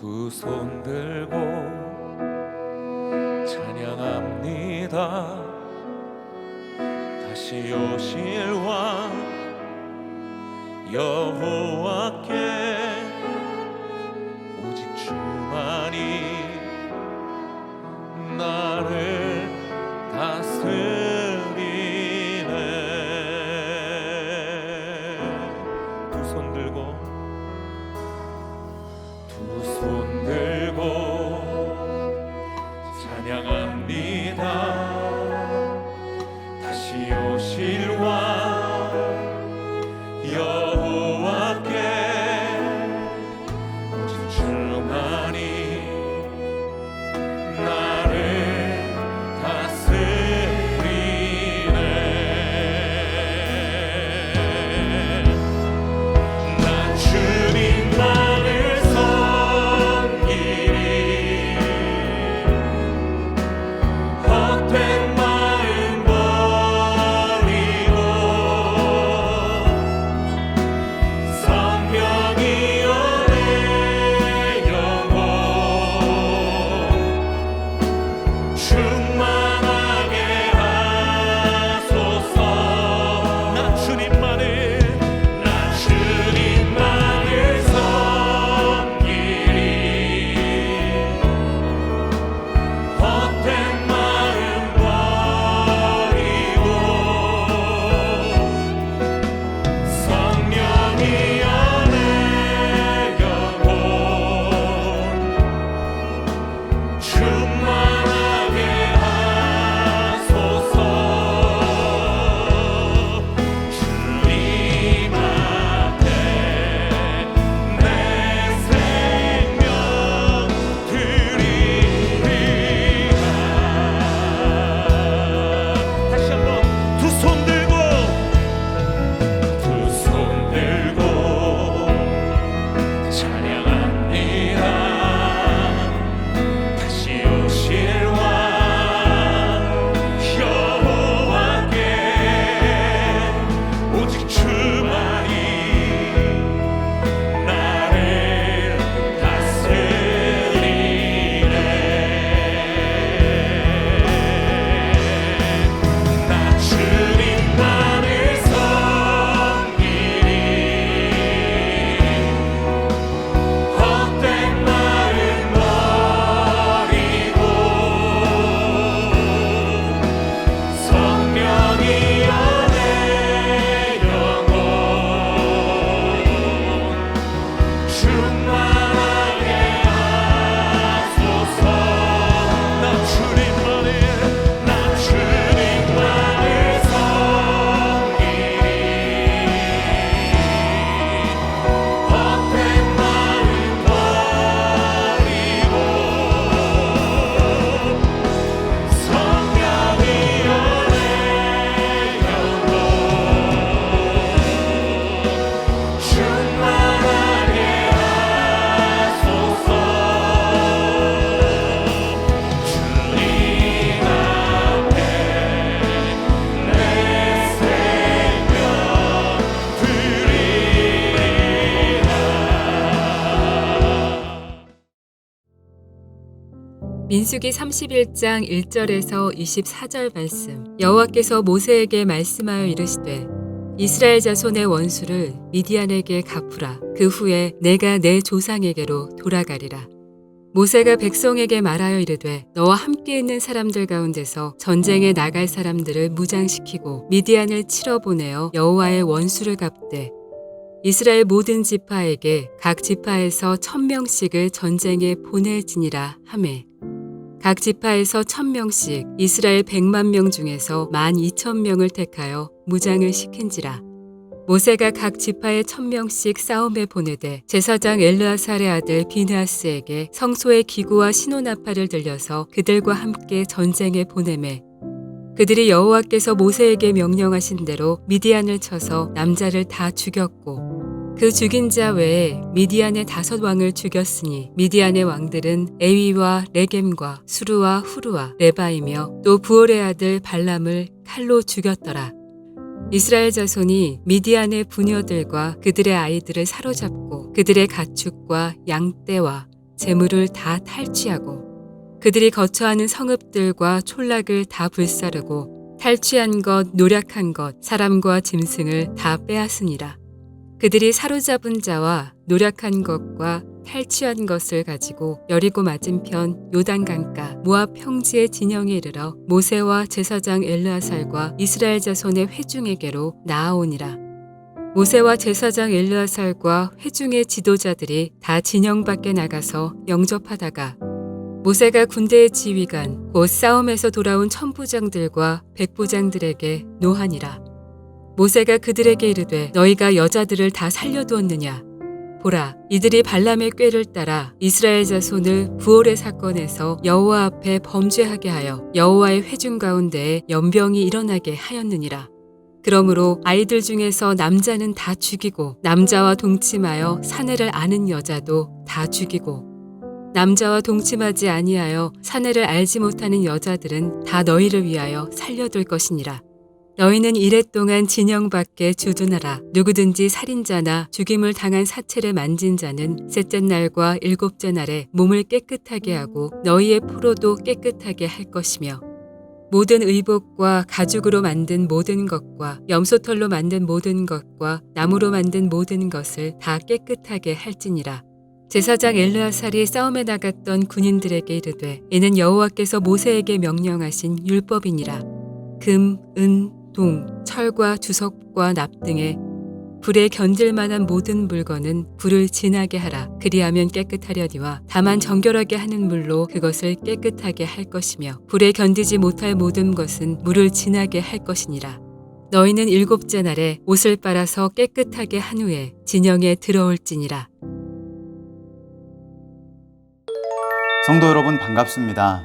두 손 들고 찬양합니다. 다시 오실 왕 여호와께 민수기 31장 1절에서 24절 말씀. 여호와께서 모세에게 말씀하여 이르시되 이스라엘 자손의 원수를 미디안에게 갚으라. 그 후에 내가 내 조상에게로 돌아가리라. 모세가 백성에게 말하여 이르되 너와 함께 있는 사람들 가운데서 전쟁에 나갈 사람들을 무장시키고 미디안을 치러 보내어 여호와의 원수를 갚되 이스라엘 모든 지파에게 각 지파에서 천 명씩을 전쟁에 보낼지니라 하매 각 지파에서 천 명씩 이스라엘 백만 명 중에서 만 이천 명을 택하여 무장을 시킨지라. 모세가 각 지파에 천 명씩 싸움에 보내되 제사장 엘르아살의 아들 비느하스에게 성소의 기구와 신호나팔을 들려서 그들과 함께 전쟁에 보내매 그들이 여호와께서 모세에게 명령하신 대로 미디안을 쳐서 남자를 다 죽였고 그 죽인 자 외에 미디안의 다섯 왕을 죽였으니 미디안의 왕들은 에위와 레겜과 수르와 후르와 레바이며 또 부올의 아들 발람을 칼로 죽였더라. 이스라엘 자손이 미디안의 부녀들과 그들의 아이들을 사로잡고 그들의 가축과 양떼와 재물을 다 탈취하고 그들이 거처하는 성읍들과 촌락을 다 불사르고 탈취한 것, 노력한 것, 사람과 짐승을 다 빼앗으니라. 그들이 사로잡은 자와 노력한 것과 탈취한 것을 가지고 여리고 맞은편 요단강가 모압 평지의 진영에 이르러 모세와 제사장 엘르아살과 이스라엘 자손의 회중에게로 나아오니라. 모세와 제사장 엘르아살과 회중의 지도자들이 다 진영 밖에 나가서 영접하다가 모세가 군대의 지휘관 곧 싸움에서 돌아온 천부장들과 백부장들에게 노하니라. 모세가 그들에게 이르되 너희가 여자들을 다 살려두었느냐? 보라 이들이 발람의 꾀를 따라 이스라엘 자손을 부올의 사건에서 여호와 앞에 범죄하게 하여 여호와의 회중 가운데에 연병이 일어나게 하였느니라. 그러므로 아이들 중에서 남자는 다 죽이고 남자와 동침하여 사내를 아는 여자도 다 죽이고 남자와 동침하지 아니하여 사내를 알지 못하는 여자들은 다 너희를 위하여 살려둘 것이니라 너희는 이래 동안 진영 밖에 주둔하라. 누구든지 살인자나 죽임을 당한 사체를 만진 자는 셋째 날과 일곱째 날에 몸을 깨끗하게 하고 너희의 포로도 깨끗하게 할 것이며 모든 의복과 가죽으로 만든 모든 것과 염소털로 만든 모든 것과 나무로 만든 모든 것을 다 깨끗하게 할지니라. 제사장 엘르아살이 싸움에 나갔던 군인들에게 이르되 이는 여호와께서 모세에게 명령하신 율법이니라. 금, 은, 동, 철과 주석과 납 등의 불에 견딜 만한 모든 물건은 불을 진하게 하라. 그리하면 깨끗하려니와 다만 정결하게 하는 물로 그것을 깨끗하게 할 것이며 불에 견디지 못할 모든 것은 물을 진하게 할 것이니라. 너희는 일곱째 날에 옷을 빨아서 깨끗하게 한 후에 진영에 들어올지니라. 성도 여러분 반갑습니다.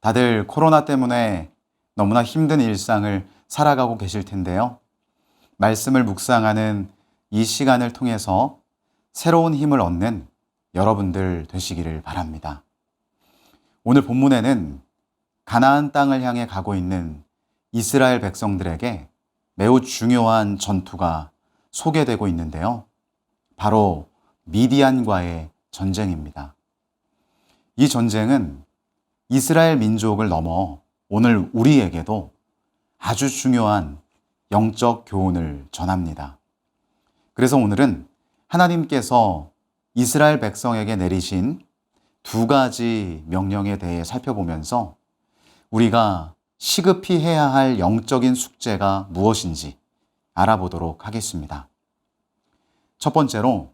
다들 코로나 때문에 너무나 힘든 일상을 살아가고 계실 텐데요. 말씀을 묵상하는 이 시간을 통해서 새로운 힘을 얻는 여러분들 되시기를 바랍니다. 오늘 본문에는 가나안 땅을 향해 가고 있는 이스라엘 백성들에게 매우 중요한 전투가 소개되고 있는데요. 바로 미디안과의 전쟁입니다. 이 전쟁은 이스라엘 민족을 넘어 오늘 우리에게도 아주 중요한 영적 교훈을 전합니다. 그래서 오늘은 하나님께서 이스라엘 백성에게 내리신 두 가지 명령에 대해 살펴보면서 우리가 시급히 해야 할 영적인 숙제가 무엇인지 알아보도록 하겠습니다. 첫 번째로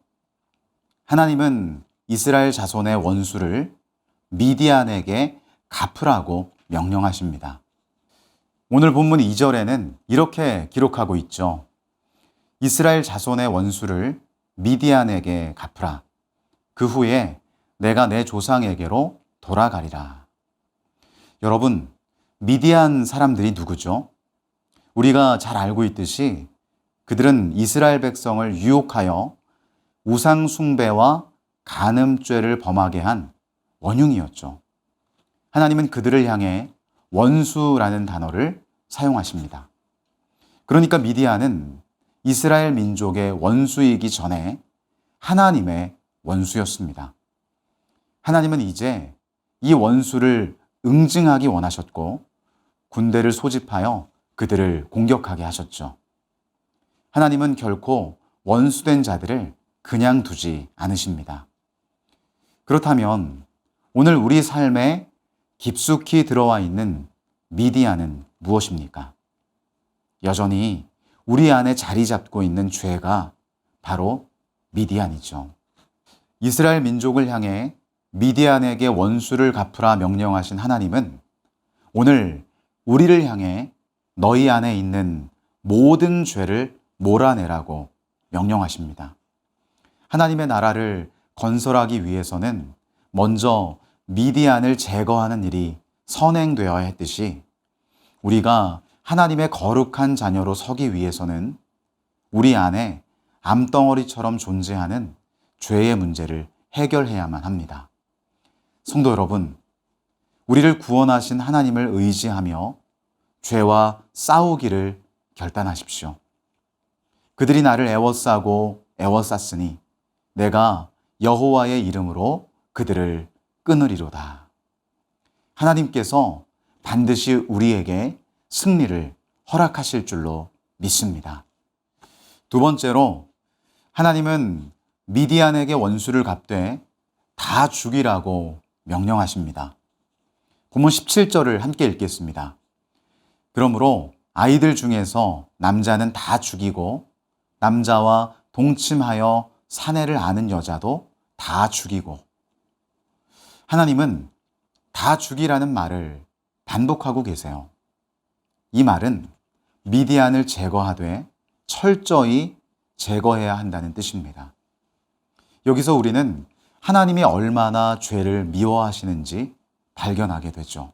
하나님은 이스라엘 자손의 원수를 미디안에게 갚으라고 명령하십니다. 오늘 본문 2절에는 이렇게 기록하고 있죠. 이스라엘 자손의 원수를 미디안에게 갚으라. 그 후에 내가 내 조상에게로 돌아가리라. 여러분, 미디안 사람들이 누구죠? 우리가 잘 알고 있듯이 그들은 이스라엘 백성을 유혹하여 우상숭배와 간음죄를 범하게 한 원흉이었죠. 하나님은 그들을 향해 원수라는 단어를 사용하십니다. 그러니까 미디안은 이스라엘 민족의 원수이기 전에 하나님의 원수였습니다. 하나님은 이제 이 원수를 응징하기 원하셨고 군대를 소집하여 그들을 공격하게 하셨죠. 하나님은 결코 원수된 자들을 그냥 두지 않으십니다. 그렇다면 오늘 우리 삶에 깊숙이 들어와 있는 미디안은 무엇입니까? 여전히 우리 안에 자리 잡고 있는 죄가 바로 미디안이죠. 이스라엘 민족을 향해 미디안에게 원수를 갚으라 명령하신 하나님은 오늘 우리를 향해 너희 안에 있는 모든 죄를 몰아내라고 명령하십니다. 하나님의 나라를 건설하기 위해서는 먼저 미디안을 제거하는 일이 선행되어야 했듯이 우리가 하나님의 거룩한 자녀로 서기 위해서는 우리 안에 암덩어리처럼 존재하는 죄의 문제를 해결해야만 합니다. 성도 여러분, 우리를 구원하신 하나님을 의지하며 죄와 싸우기를 결단하십시오. 그들이 나를 애워싸고 애워쌌으니 내가 여호와의 이름으로 그들을 끊으리로다. 하나님께서 반드시 우리에게 승리를 허락하실 줄로 믿습니다. 두 번째로 하나님은 미디안에게 원수를 갚되 다 죽이라고 명령하십니다. 본문 17절을 함께 읽겠습니다. 그러므로 아이들 중에서 남자는 다 죽이고 남자와 동침하여 사내를 아는 여자도 다 죽이고 하나님은 다 죽이라는 말을 반복하고 계세요. 이 말은 미디안을 제거하되 철저히 제거해야 한다는 뜻입니다. 여기서 우리는 하나님이 얼마나 죄를 미워하시는지 발견하게 되죠.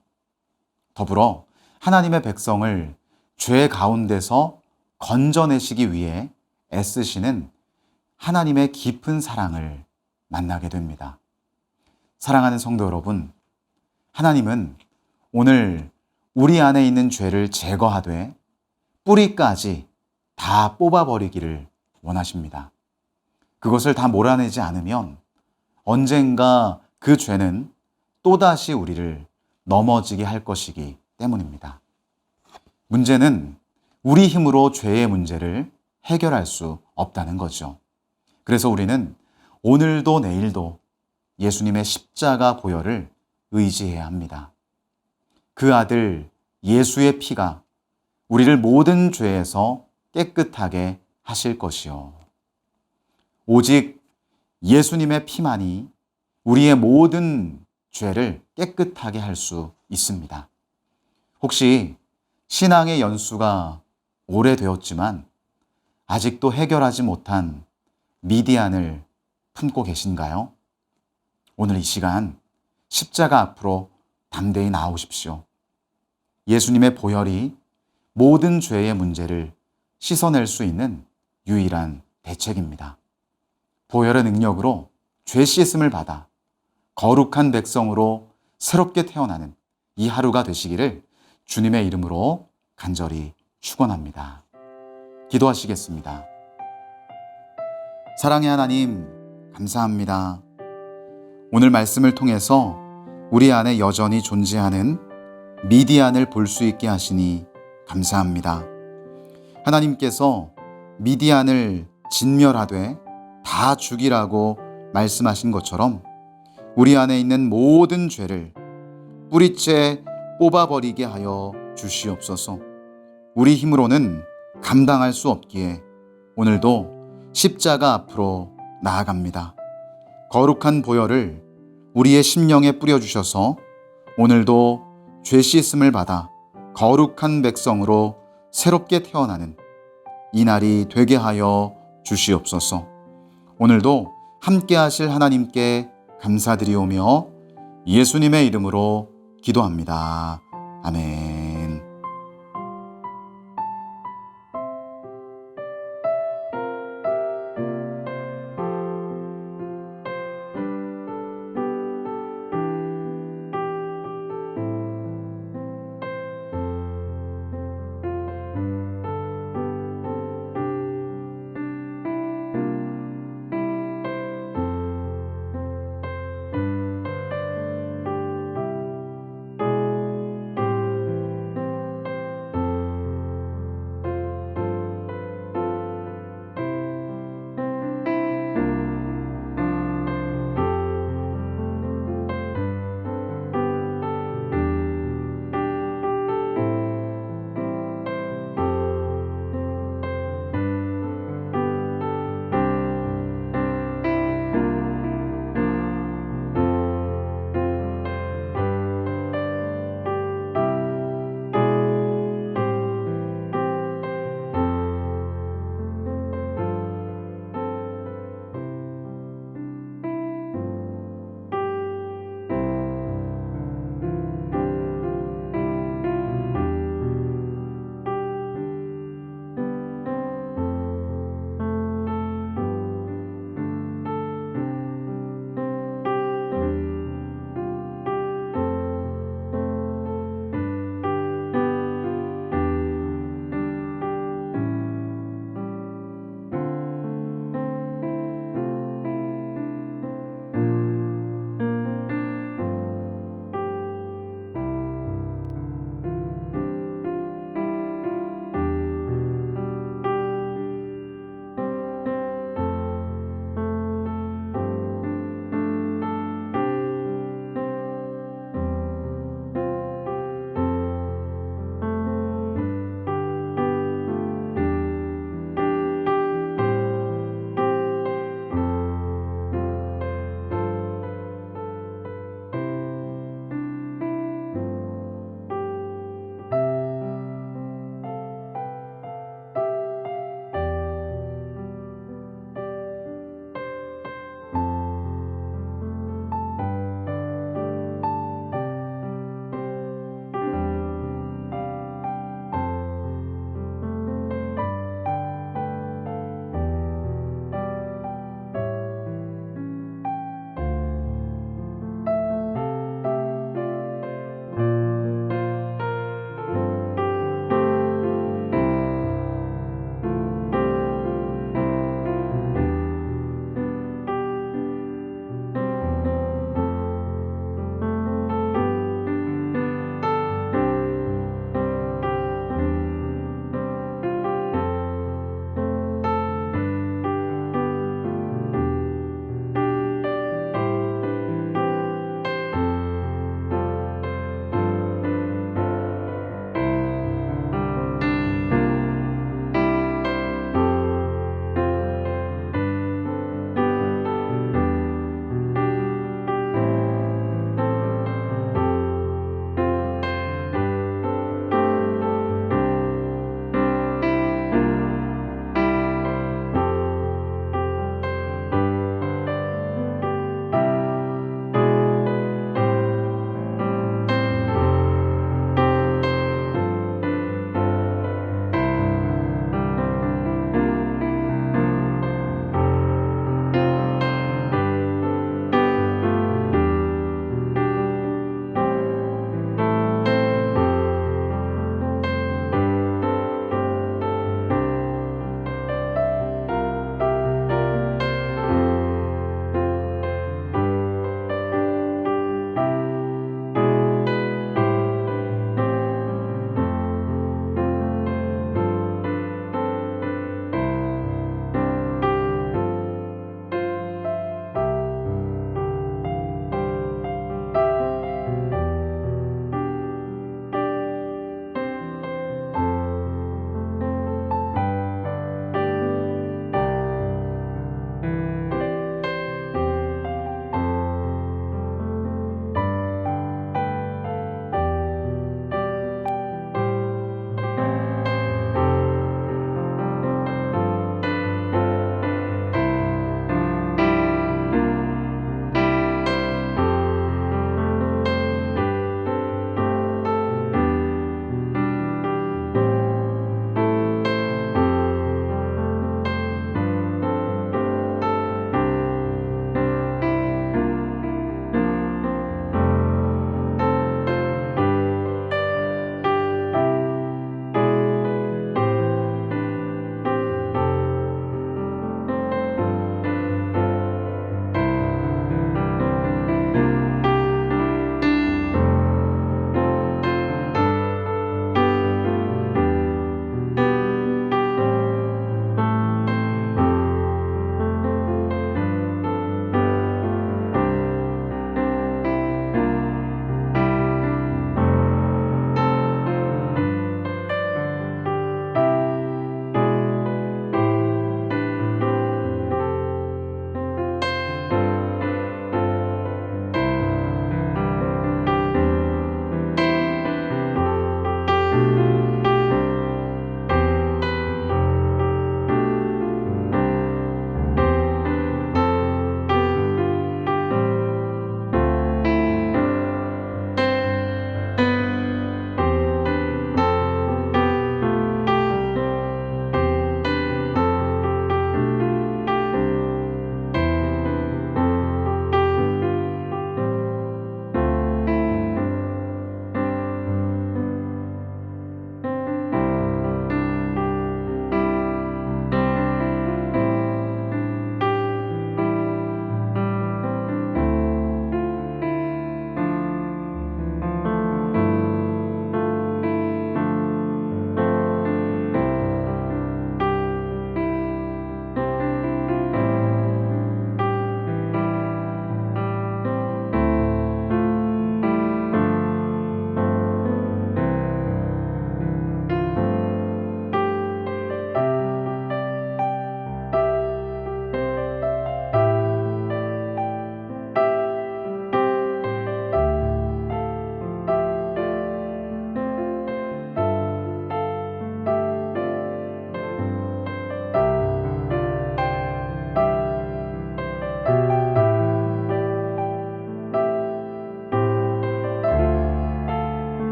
더불어 하나님의 백성을 죄 가운데서 건져내시기 위해 애쓰시는 하나님의 깊은 사랑을 만나게 됩니다. 사랑하는 성도 여러분, 하나님은 오늘 우리 안에 있는 죄를 제거하되 뿌리까지 다 뽑아버리기를 원하십니다. 그것을 다 몰아내지 않으면 언젠가 그 죄는 또다시 우리를 넘어지게 할 것이기 때문입니다. 문제는 우리 힘으로 죄의 문제를 해결할 수 없다는 거죠. 그래서 우리는 오늘도 내일도 예수님의 십자가 보혈을 의지해야 합니다. 그 아들 예수의 피가 우리를 모든 죄에서 깨끗하게 하실 것이요. 오직 예수님의 피만이 우리의 모든 죄를 깨끗하게 할 수 있습니다. 혹시 신앙의 연수가 오래되었지만 아직도 해결하지 못한 미디안을 품고 계신가요? 오늘 이 시간 십자가 앞으로 담대히 나오십시오. 예수님의 보혈이 모든 죄의 문제를 씻어낼 수 있는 유일한 대책입니다. 보혈의 능력으로 죄 씻음을 받아 거룩한 백성으로 새롭게 태어나는 이 하루가 되시기를 주님의 이름으로 간절히 축원합니다. 기도하시겠습니다. 사랑의 하나님, 감사합니다. 오늘 말씀을 통해서 우리 안에 여전히 존재하는 미디안을 볼 수 있게 하시니 감사합니다. 하나님께서 미디안을 진멸하되 다 죽이라고 말씀하신 것처럼 우리 안에 있는 모든 죄를 뿌리째 뽑아버리게 하여 주시옵소서. 우리 힘으로는 감당할 수 없기에 오늘도 십자가 앞으로 나아갑니다. 거룩한 보혈을 우리의 심령에 뿌려주셔서 오늘도 죄 씻음을 받아 거룩한 백성으로 새롭게 태어나는 이 날이 되게 하여 주시옵소서. 오늘도 함께 하실 하나님께 감사드리오며 예수님의 이름으로 기도합니다. 아멘.